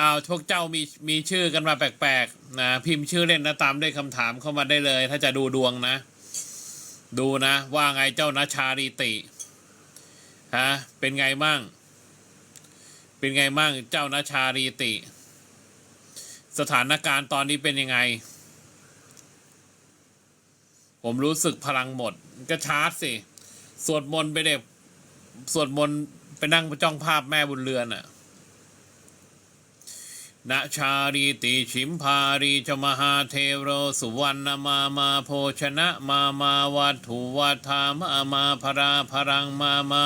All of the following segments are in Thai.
เอาพวกเจ้ามีมีชื่อกันมาแปลกๆนะพิมพ์ชื่อเล่นนะตามด้วยคำถามเข้ามาได้เลย ถ้าจะดูดวงนะ ดูนะ ว่าไงเจ้านาชาลีติฮะเป็นไงมั่ง เป็นไงมั่งเจ้านาชาลีติ สถานการณ์ตอนนี้เป็นยังไง ผมรู้สึกพลังหมด ก็ชาร์จสิสวดมนต์ไปเด็บสวดมนต์ไปนั่งจ้องภาพแม่บุญเรือนอะนะชารีติชิมพารีจมหาเทโรสุวรรณมามาโภชนะมามาวัตถุวัฏามามาพราพรังมามา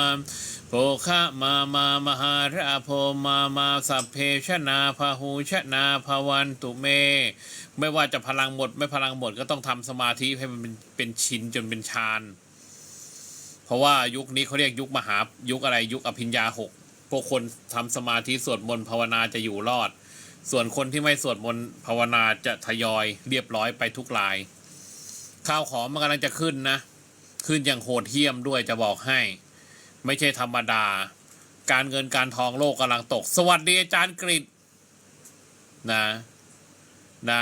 โภคะมามามหาราโพมามาสัพเพชนาพหูชนาภวันตุเม ไม่ว่าจะพลังหมดไม่พลังหมดก็ต้องทำสมาธิให้มันเป็นเป็นชินจนเป็นฌานเพราะว่ายุคนี้เขาเรียกยุคมหายุคอะไรยุคอภิญญาหกพวกคนทำสมาธิสวดมนต์ภาวนาจะอยู่รอด ส่วนคนที่ไม่สวดมนต์ภาวนาจะทยอยเรียบร้อยไปทุกราย ข้าวของมันกำลังจะขึ้นนะ ขึ้นอย่างโหดเหี้ยมด้วยจะบอกให้ ไม่ใช่ธรรมดา การเงินการทองโลกกำลังตก สวัสดีอาจารย์กริตนะนะ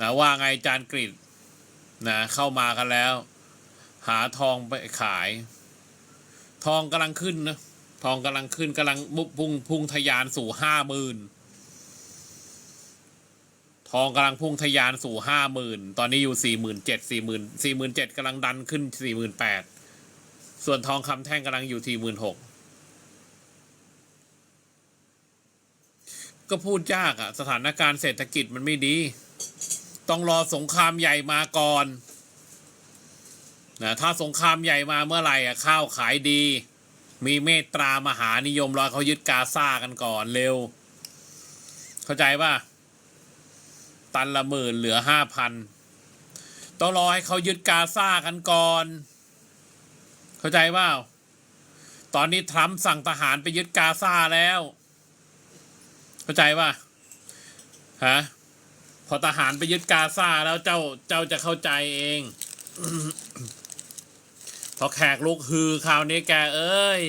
นะว่าไงอาจารย์กริตนะเข้ามากันแล้ว หาทองไปขาย ทองกำลังขึ้นนะ ทองกำลังขึ้นกำลังมุพุ่งพุ่งทะยานสู่ห้าหมื่นทองกำลังพุ่งทะยานสู่ห้าหมื่นตอนนี้อยู่สี่หมื่นเจ็ดสี่หมื่นสี่หมื่นเจ็ดกำลังดันขึ้นสี่หมื่นแปดส่วนทองคำแท่งกำลังอยู่ที่หมื่นหกก็พูดยากอะสถานการณ์เศรษฐกิจมันไม่ดี ต้องรอสงครามใหญ่มาก่อนนะถ้าสงครามใหญ่มาเมื่อไหร่อะข้าวขายดี มีเมตตามหานิยมรอเขายึดกาซากันก่อนเร็ว เข้าใจป่ะ ตันละหมื่นเหลือห้าพันต้องรอให้เขายึดกาซากันก่อน เข้าใจป่าตอนนี้ทรัมป์สั่งทหารไปยึดกาซาแล้ว เข้าใจป่ะฮะพอทหารไปยึดกาซาแล้วเจ้าเจ้าจะเข้าใจเอง พอแขกลุกฮือคราวนี้แกเอ้ย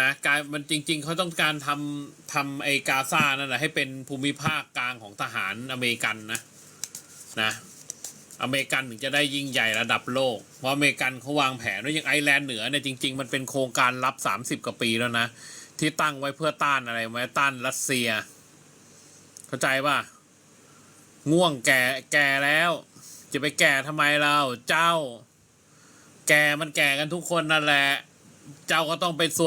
นะกายมันจริง ๆเขาต้องการทำทำไอกาซานั่นแหละให้เป็นภูมิภาคกลางของทหารอเมริกันนะนะอเมริกันถึงจะได้ยิ่งใหญ่ระดับโลก เพราะอเมริกันเขาวางแผนว่าอย่างไอแลนด์เหนือเนี่ยจริง ๆ มันเป็นโครงการรับสามสิบกว่าปีแล้วนะ ที่ตั้งไว้เพื่อต้านอะไรไหมต้านรัสเซีย เข้าใจป่ะ ง่วงแก่แก่แล้ว จะไปแก่ทำไมเราเจ้า แก่มันแก่กันทุกคนนั่นแหละ เจ้าก็ต้องไปสวด